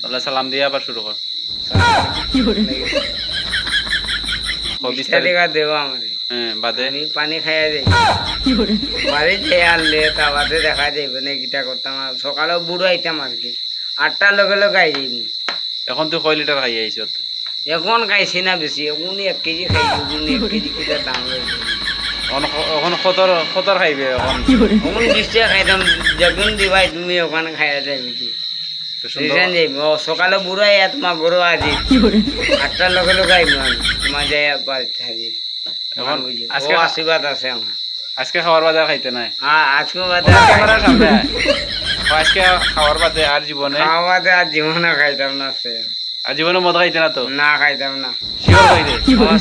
তাহলে সালাম দিয়ে আবার শুরু কর। হ্যাঁ বাড়ি যাইবে আইতাম আর কি। আটটার লগে লগে আই যাইনি এখন তুই কয় লিটার খাই আইছ? এখন খাইছি না বেশি। এখন এক কেজি খাইছি এখন এক কেজি কিটা দাম এখন সত্তর সত্তর খাইবে এখন। এখন বিশ টাকা খাইতাম যখন দিবাই তুমি ওখানে খাইয়া যাইবে সুন্দর রিটার্ন যাইব ও সকালে বুড়ো আইয়া তোমার গরু আজি। আটটার লগে লগে আইব আমি। তোমার যাই বাড়িতে থাকি আজকে আশীর্বাদ আছে আমার। আজকে খাওয়ার বাদে আর খাইতে নাই? হ্যাঁ আজকে সামনে আজকে বাদে আর জীবনে? খাওয়া বাদে আর জীবনে খাইতাম না সে। আর জীবনে মদ খাইতে না তো? না খাইতাম না।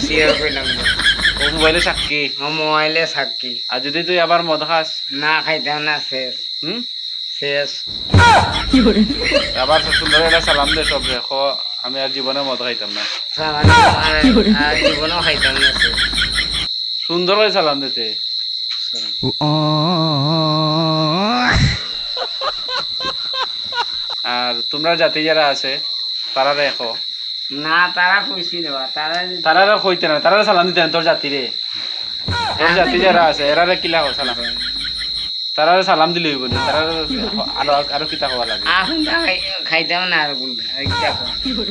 শিওর কইলাম না। ও মোবাইলে সাক্ষী? ও মোবাইলে সাক্ষী। আর যদি তুই আবার মদ খাস? না খাইতাম না শেষ হুম? শেষ আবার সুন্দর একটা সালাম দে সব রে। আমি আর জীবনে মদ খাইতাম না। আর আর জীবনেও খাইতাম না সুন্দর করে সালাম দিতে আর তোমরা জাতি যারা আছে তারা দেখো না তারা কইছি দেবা তারা তারা কইতে না তারা সালাম দিতে না তোর জাতি রে। তোর জাতি যারা আছে এরা কিলা সালাম? তারা সালাম দিলে হইব না তারা আরও আরও কিতা হওয়া লাগে? তা খাই- খাইতাম না আর কও?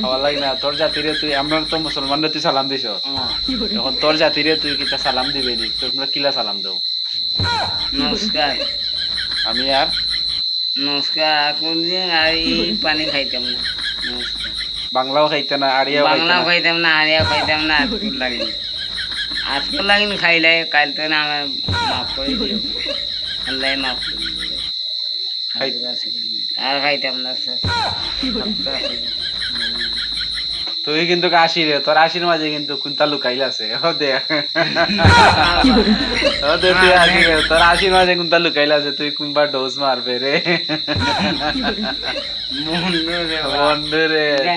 হওয়া লাগে না তোর জাতিরে তুই আমরা তো মুসলমানরা তুই সালাম দিছ। এখন তোর জাতিরে তুই কিতা সালাম দিবে নি তোমরা কিলা সালাম দাও? নমস্কার। আমি আর? নমস্কার এখন যে আর পানি খাইতাম না নমস্কার। বাংলাও খাইতে না আরিয়াও খাইতে বাংলা না। খাইতাম না আরিয়া খাইতাম না আজকুল লাগিন। আজকুল লাগিন খাইলে কাল তো না আমার মাফ করে দিও। আল্লাহ মাফ করে দিও। খাই- আর খাইতাম না তুই কিন্তু আশি রে তোর আশির মাঝে কিন্তু কুন্তা লুকাইল আছে। তুই আশি রে তোর আশির মাঝে কুন্তা লুকাইল আছে তুই কোনবা ডোজ মারবে রে। বন্ধু রে রে।